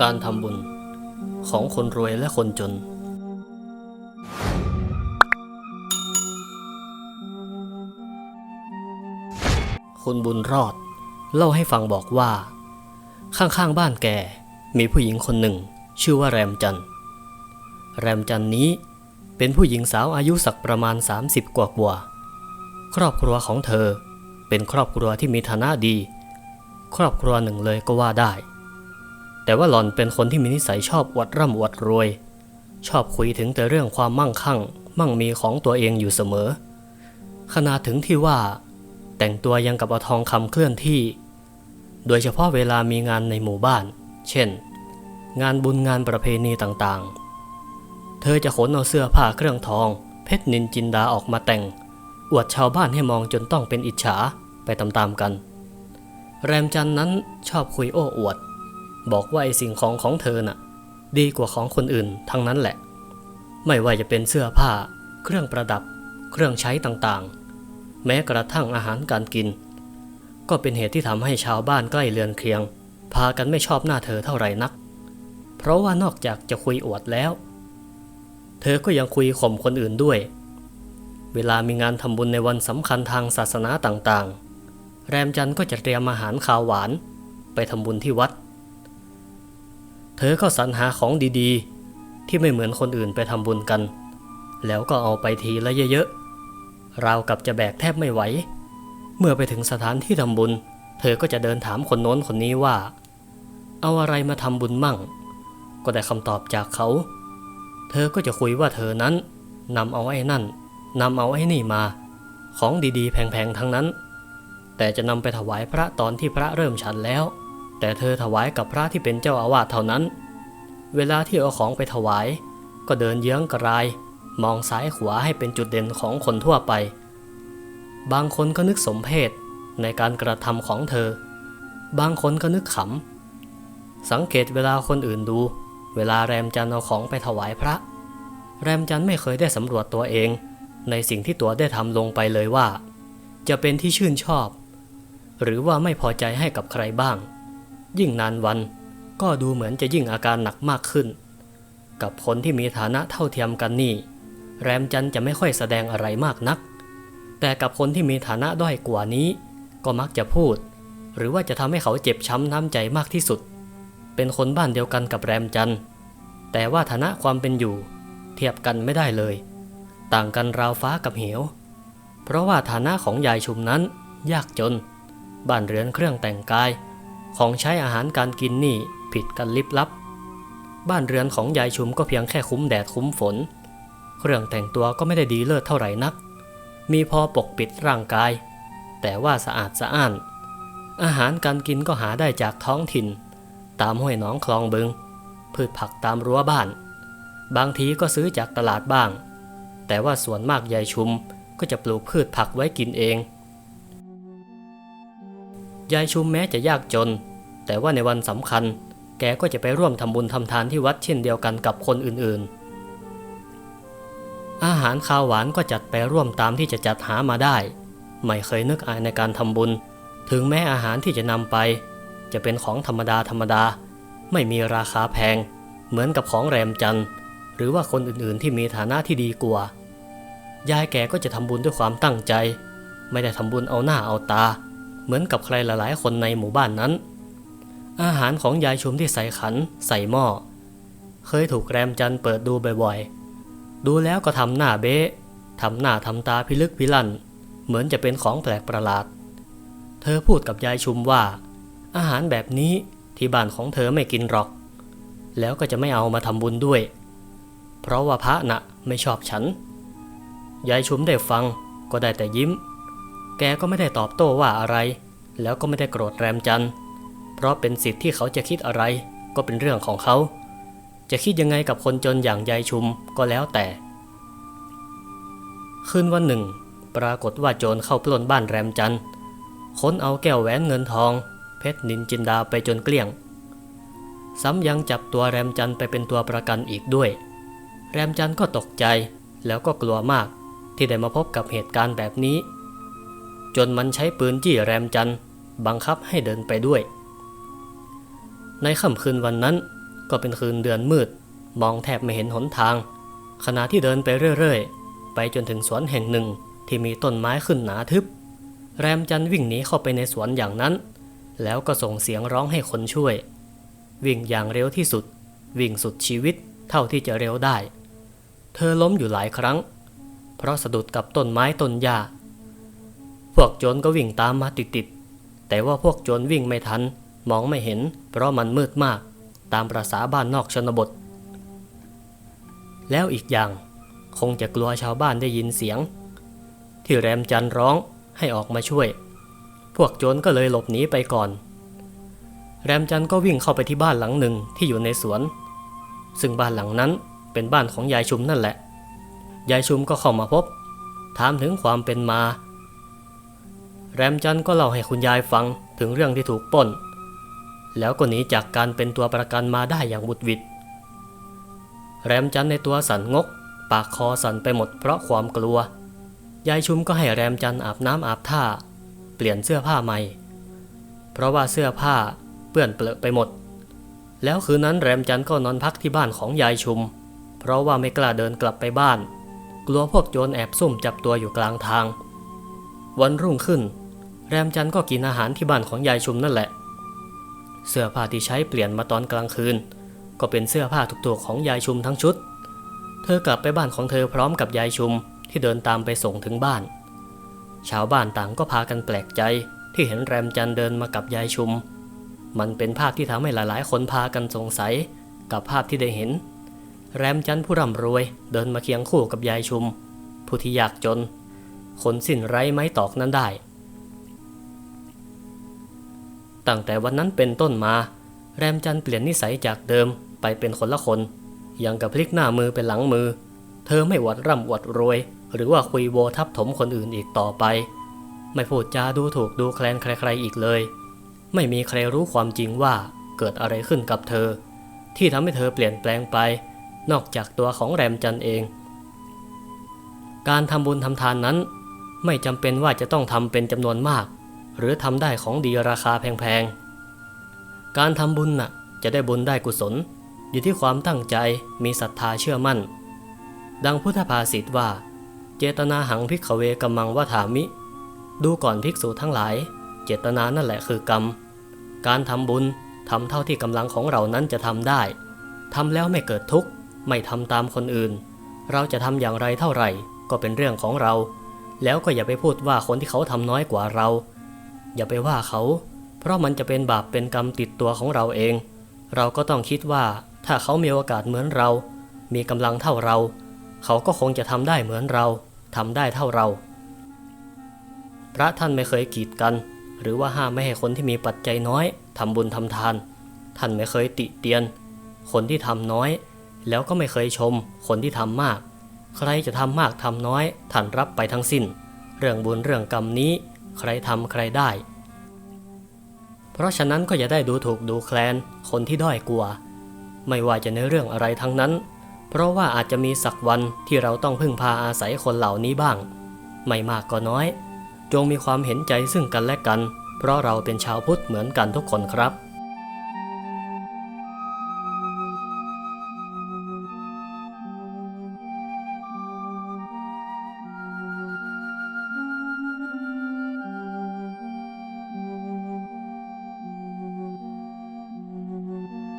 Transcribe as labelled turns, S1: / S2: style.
S1: การทำบุญของคนรวยและคนจน คุณบุญรอด เล่าให้ฟังบอกว่า ข้างๆบ้านแกมีผู้หญิงคนหนึ่ง ชื่อว่าแรมจัน แรมจันนี้เป็นผู้หญิงสาวอายุสักประมาณ 30 กว่ากว่า ครอบครัวของเธอเป็นครอบครัวที่มีฐานะดี ครอบครัวหนึ่งเลยก็ว่าได้ แต่ว่าหล่อนเป็นคนที่มีนิสัยชอบอวดร่ำอวดรวย ชอบคุยถึงแต่เรื่องความมั่งคั่ง มั่งมีของตัวเองอยู่เสมอ ขนาดถึงที่ว่า แต่งตัวยังกับเอาทองคำเคลื่อนที่ โดยเฉพาะเวลามีงานในหมู่บ้าน เช่น งานบุญงานประเพณีต่างๆ เธอจะขนเอาเสื้อผ้าเครื่องทอง เพชรนินจินดาออกมาแต่ง อวดชาวบ้านให้มองจนต้องเป็นอิจฉาไปตามๆกัน แรมจันนั้นชอบคุยโอ้อวด บอกว่าไอสิ่งของของเธอน่ะ ดีกว่าของคนอื่นทั้งนั้นแหละ ไม่ว่าจะเป็นเสื้อผ้า เครื่องประดับ เครื่องใช้ต่างๆ แม้กระทั่งอาหารการกิน ก็เป็นเหตุที่ทำให้ชาวบ้านใกล้เรือนเคียง พากันไม่ชอบหน้าเธอเท่าไหร่นัก เพราะว่านอกจากจะคุยอวดแล้ว เธอก็ยังคุยข่มคนอื่นด้วย เวลามีงานทำบุญในวันสำคัญทางศาสนาต่างๆ แรมจันทร์ก็จะเตรียมอาหารขาวหวาน ไปทำบุญที่วัด เธอก็สรรหาของดีๆ ที่ไม่เหมือนคนอื่นไปทำบุญกัน แล้วก็เอาไปทีละเยอะๆราวกับจะแบกแทบไม่ไหว เมื่อไปถึงสถานที่ทำบุญ เธอก็จะเดินถามคนโน้นคนนี้ว่า เอาอะไรมาทำบุญมั่ง ก็ได้คำตอบจากเขา เธอก็จะคุยว่าเธอนั้นนำเอาไอ้นั่นนำเอาไอ้นี่มา ของดีๆ แพงๆทั้งนั้น แต่จะนำไปถวายพระตอนที่พระเริ่มฉันแล้ว แต่เธอถวายกับพระที่เป็นเจ้าอาวาสเท่านั้น เวลาที่เอาของไปถวาย ก็เดินเยื้องกระไร มองซ้ายขวาให้เป็นจุดเด่นของคนทั่วไป บางคนก็นึกสมเพชในการกระทำของเธอ บางคนก็นึกขำ สังเกตเวลาคนอื่นดู เวลาแรมจันเอาของไปถวายพระ แรมจันไม่เคยได้สำรวจตัวเอง ในสิ่งที่ตัวได้ทำลงไปเลยว่า จะเป็นที่ชื่นชอบ หรือว่าไม่พอใจให้กับใครบ้าง ยิ่งนานวัน ก็ดูเหมือนจะยิ่งอาการหนักมากขึ้น กับคนที่มีฐานะเท่าเทียมกันนี่ แรมจันจะไม่ค่อยแสดงอะไรมากนัก แต่กับคนที่มีฐานะด้อยกว่านี้ ก็มักจะพูด หรือว่าจะทำให้เขาเจ็บช้ำน้ำใจมากที่สุด เป็นคนบ้านเดียวกันกับแรมจันแต่ว่าฐานะความเป็นอยู่ เทียบกันไม่ได้เลย ต่างกันราวฟ้ากับเหว เพราะว่าฐานะของยายชุมนั้นยากจน บ้านเรือนเครื่องแต่งกาย ของใช้อาหารการกินนี่ผิดกันลิบลับ บ้านเรือนของยายชุมก็เพียงแค่คุ้มแดดคุ้มฝน เครื่องแต่งตัวก็ไม่ได้ดีเลิศเท่าไหร่นัก มีพอปกปิดร่างกาย แต่ว่าสะอาดสะอ้าน อาหารการกินก็หาได้จากท้องถิ่น ตามห้วยหนองคลองบึง พืชผักตามรั้วบ้าน บางทีก็ซื้อจากตลาดบ้าง แต่ว่าส่วนมากยายชุมก็จะปลูกพืชผักไว้กินเอง ยายชุมแม้จะยากจน แต่ว่าในวันสำคัญ แกก็จะไปร่วมทำบุญทำทานที่วัดเช่นเดียวกันกับคนอื่นๆ อาหารข้าวหวานก็จัดไปร่วมตามที่จะจัดหามาได้ ไม่เคยนึกอายในการทำบุญ ถึงแม้อาหารที่จะนำไป จะเป็นของธรรมดาธรรมดา ไม่มีราคาแพง เหมือนกับของแรมจันทร์หรือว่าคนอื่นๆที่มีฐานะที่ดีกว่ายายแกก็จะทำบุญด้วยความตั้งใจ ไม่ได้ทำบุญเอาหน้าเอาตา เหมือนกับใครหลายๆ คนในหมู่บ้านนั้น อาหารของยายชุมที่ใส่ขัน ใส่หม้อ เคยถูกแรมจันเปิดดูบ่อยๆ ดูแล้วก็ทำหน้าเบ๊ะทำหน้าทำตาพิลึกพิลั่น เหมือนจะเป็นของแปลกประหลาด เธอพูดกับยายชุมว่า อาหารแบบนี้ที่บ้านของเธอไม่กินหรอก แล้วก็จะไม่เอามาทำบุญด้วย เพราะว่าพระน่ะไม่ชอบฉัน ยายชุมได้ฟังก็ได้แต่ยิ้ม แกก็ไม่ได้ตอบโต้ว่าอะไร แล้วก็ไม่ได้โกรธแรมจันเพราะเป็นสิทธิ์ที่เขาจะคิดอะไร ก็เป็นเรื่องของเขา จะคิดยังไงกับคนจนอย่างยายชุมก็แล้วแต่ คืนวันหนึ่ง ปรากฏว่าโจรเข้าปล้นบ้านแรมจันค้นเอาแก้วแหวนเงินทอง เพชรนินจินดาไปจนเกลี้ยง ซ้ำยังจับตัวแรมจันไปเป็นตัวประกันอีกด้วย แรมจันก็ตกใจแล้วก็กลัวมากที่ได้มาพบกับเหตุการณ์แบบนี้ จนมันใช้ปืนจี้แรมจันบังคับให้เดินไปด้วย ในค่ำคืนวันนั้นก็เป็นคืนเดือนมืด มองแทบไม่เห็นหนทาง ขณะที่เดินไปเรื่อยๆ ไปจนถึงสวนแห่งหนึ่งที่มีต้นไม้ขึ้นหนาทึบ แรมจันวิ่งหนีเข้าไปในสวนอย่างนั้น แล้วก็ส่งเสียงร้องให้คนช่วย วิ่งอย่างเร็วที่สุด วิ่งสุดชีวิตเท่าที่จะเร็วได้ เธอล้มอยู่หลายครั้ง เพราะสะดุดกับต้นไม้ต้นหญ้า พวกโจรก็วิ่งตามมาติดๆ แต่ว่าพวกโจรวิ่งไม่ทัน มองไม่เห็น เพราะมันมืดมาก ตามประษาบ้านนอกชนบท แล้วอีกอย่าง คงจะกลัวชาวบ้านได้ยินเสียง ที่แรมจันร้องให้ออกมาช่วย พวกโจรก็เลยหลบหนีไปก่อน แรมจันก็วิ่งเข้าไปที่บ้านหลังหนึ่งที่อยู่ในสวน ซึ่งบ้านหลังนั้นเป็นบ้านของยายชุมนั่นแหละ ยายชุมก็เข้ามาพบ ถามถึงความเป็นมา แรมจันก็เล่าให้คุณยายฟังถึงเรื่องที่ถูกป้น แล้วก็หนีจากการเป็นตัวประกันมาได้อย่างบุดหวิดแรมจันในตัวสั่นงก ปากคอสั่นไปหมดเพราะความกลัว ยายชุมก็ให้แรมจันอาบน้ำอาบท่า เปลี่ยนเสื้อผ้าใหม่ เพราะว่าเสื้อผ้าเปื้อนเปลอะไปหมด แล้วคืนนั้นแรมจันก็นอนพักที่บ้านของยายชุม เพราะว่าไม่กล้าเดินกลับไปบ้าน กลัวพวกโจรแอบซุ่มจับตัวอยู่กลางทาง วันรุ่งขึ้น แรมจันก็กินอาหารที่บ้านของยายชุมนั่นแหละ เสื้อผ้าที่ใช้เปลี่ยนมาตอนกลางคืน ก็เป็นเสื้อผ้าทุกตัวของยายชุมทั้งชุด เธอกลับไปบ้านของเธอพร้อมกับยายชุมที่เดินตามไปส่งถึงบ้าน ชาวบ้านต่างก็พากันแปลกใจที่เห็นแรมจันเดินมากับยายชุม มันเป็นภาพที่ทำให้หลายๆ คนพากันสงสัยกับภาพที่ได้เห็น แรมจันผู้ร่ำรวยเดินมาเคียงคู่กับยายชุม ผู้ที่ยากจน คนสิ้นไร้ไม้ตอกนั้นได้ ตั้งแต่วันนั้นเป็นต้นมา แรมจันเปลี่ยนนิสัยจากเดิมไปเป็นคนละคน ยังกับพลิกหน้ามือเป็นหลังมือ เธอไม่หวัดร่ำหวัดรวย หรือว่าคุยโวทับถมคนอื่นอีกต่อไป ไม่พูดจาดูถูกดูแคลนใครๆอีกเลย ไม่มีใครรู้ความจริงว่าเกิดอะไรขึ้นกับเธอ ที่ทำให้เธอเปลี่ยนแปลงไป นอกจากตัวของแรมจันเอง การทำบุญทำทานนั้น ไม่จำเป็นว่าจะต้องทำเป็นจำนวนมาก หรือทำได้ของดีราคาแพงๆ การทำบุญน่ะจะได้บุญได้กุศล อยู่ที่ความตั้งใจมีศรัทธาเชื่อมั่น ดังพุทธภาษิตว่า เจตนาหังพิกขเวกัมมังวะถามิ ดูก่อนภิกษุทั้งหลาย เจตนานั่นแหละคือกรรม การทำบุญทำเท่าที่กำลังของเรานั้นจะทำได้ทำแล้วไม่เกิดทุกข์ไม่ทำตามคนอื่น เราจะทำอย่างไรเท่าไหร่ ก็เป็นเรื่องของเรา แล้วก็อย่าไปพูดว่าคนที่เขาทำน้อยกว่าเรา อย่าไปว่าเขา เพราะมันจะเป็นบาปเป็นกรรมติดตัวของเราเอง เราก็ต้องคิดว่าถ้าเขามีโอกาสเหมือนเรา มีกำลังเท่าเรา เขาก็คงจะทำได้เหมือนเราทำได้เท่าเรา พระท่านไม่เคยกีดกัน หรือว่าห้ามไม่ให้คนที่มีปัจจัยน้อยทำบุญทำทาน ท่านไม่เคยติเตียน คนที่ทำน้อย แล้วก็ไม่เคยชม คนที่ทำมาก ใครจะทำมากทำน้อยท่านรับไปทั้งสิ้น เรื่องบุญเรื่องกรรมนี้ ใครทำใครได้ เพราะฉะนั้นก็อย่าได้ดูถูกดูแคลนคนที่ด้อยกลัว ไม่ว่าจะในเรื่องอะไรทั้งนั้น เพราะว่าอาจจะมีสักวันที่เราต้องพึ่งพาอาศัยคนเหล่านี้บ้าง ไม่มากก็น้อย จงมีความเห็นใจซึ่งกันและกัน เพราะเราเป็นชาวพุทธเหมือนกันทุกคนครับ